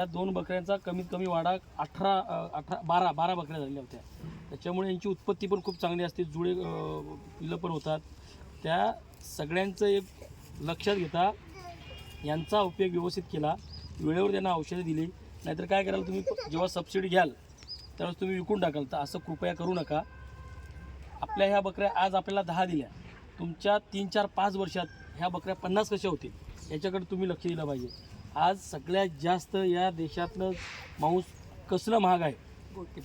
या दोन बकऱ्यांचा कमीत कमी वाडा अठरा अठरा बारा बारा बकऱ्या झालेल्या होत्या. त्याच्यामुळे यांची उत्पत्ती पण खूप चांगली असते. जुळे पिल्लं पण होतात. त्या सगळ्यांचं एक लक्षात घेता यांचा उपयोग व्यवस्थित केला. वेळेवर त्यांना औषधं दिली. नाहीतर काय कराल तुम्ही? जेव्हा सबसिडी घ्याल त्यावेळेस तुम्ही विकून टाकाल. तर असं कृपया करू नका. आपल्या ह्या बकऱ्या आज आपल्याला दहा दिल्या. तुमच्या तीन चार पाच वर्षात ह्या बकऱ्या पन्नास कशा होतील? याच्याकडे तुम्ही लक्ष दिलं पाहिजे. आज सगळ्यात जास्त या देशातलं मांस कसलं महाग आहे?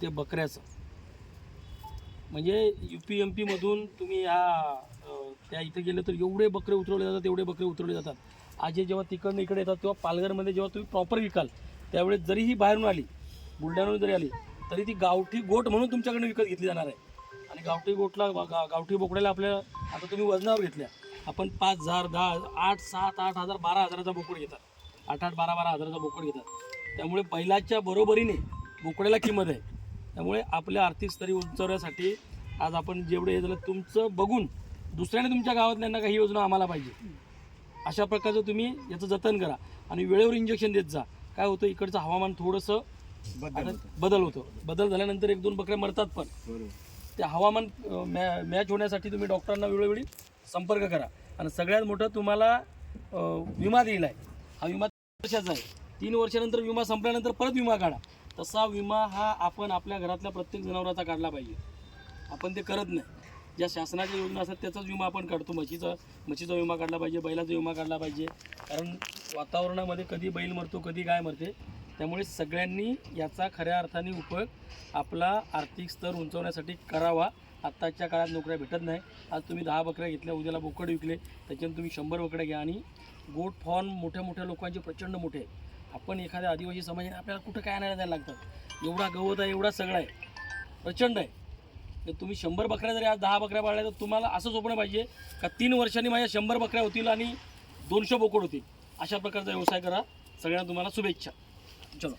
ते बकऱ्याचं. म्हणजे यू पी एम पीमधून तुम्ही ह्या त्या इथे गेले तर एवढे बकरे उतरवले जातात एवढे बकरे उतरवले जातात. आज जेव्हा तिकडनं इकडे येतात तेव्हा पालघरमध्ये जेव्हा तुम्ही प्रॉपर विकाल त्यावेळेस जरी ही बाहेरून आली बुलढाण्याहून जरी आली तरी ती गावठी गोट म्हणून तुमच्याकडनं विकत घेतली जाणार आहे. आणि गावठी गोटला गा- गावठी बोकड्याला आपल्या आता तुम्ही वजनावर घेतल्या. आपण पाच हजार दहा आठ सात आठ हजार बारा हजाराचा बोकड घेतात. आठ आठ बारा बारा हजाराचा बोकड घेतात. त्यामुळे बैलाच्या बरोबरीने बोकड्याला किंमत आहे. त्यामुळे आपल्या आर्थिक स्तरी उंचावण्यासाठी आज आपण जेवढे हे झालं तुमचं बघून दुसऱ्याने तुमच्या गावातल्यांना काही योजना आम्हाला पाहिजे. अशा प्रकारचं तुम्ही याचं जतन करा आणि वेळेवर इंजेक्शन देत जा. काय होतं इकडचं हवामान थोडंसं आता बदल होतो. बदल झाल्यानंतर एक दोन बकऱ्या मरतात पण. ते हवामान मॅ मॅच होण्यासाठी तुम्ही डॉक्टरांना वेळोवेळी संपर्क करा. आणि सगळ्यात मोठं तुम्हाला विमा दिला आहे. हा विमा वर्षाचा आहे. तीन वर्षानंतर विमा संपल्यानंतर परत विमा काढा. तसा विमा हा आपण आपल्या घरातल्या प्रत्येक जनावराचा काढला पाहिजे. आपण ते करत नाही. ज्या शासनाच्या योजना असतात त्याचाच विमा आपण काढतो. म्हशीचा म्हशीचा विमा काढला पाहिजे बैलाचा विमा काढला पाहिजे. कारण वातावरणामध्ये कधी बैल मरतो कधी गाय मरते त्यामुळे सगळ्यांनी याचा खऱ्या अर्थाने उपयोग आपला आर्थिक स्तर उंचवण्यासाठी करावा. आत्ताच्या काळात नोकऱ्या भेटत नाही. आज तुम्ही दहा बकऱ्या घेतल्या उद्याला बोकड विकले. त्याच्यानंतर तुम्ही शंभर बकऱ्या घ्या. आणि गोट फॉर्म मोठ्या मोठ्या लोकांचे प्रचंड मोठे. आहे आपण एखाद्या आदिवासी समाजाने आपल्याला कुठं काय आणायला द्यायला लागतात एवढा गवत आहे एवढा सगळा आहे. प्रचंड आहे. तर तुम्ही शंभर बकऱ्या जरी आज दहा बकऱ्या पाळल्या तर तुम्हाला असं झोपणं पाहिजे का तीन वर्षांनी माझ्या शंभर बकऱ्या होतील आणि दोनशे बोकड होतील? अशा प्रकारचा व्यवसाय करा. सगळ्यांना तुम्हाला शुभेच्छा. चलो.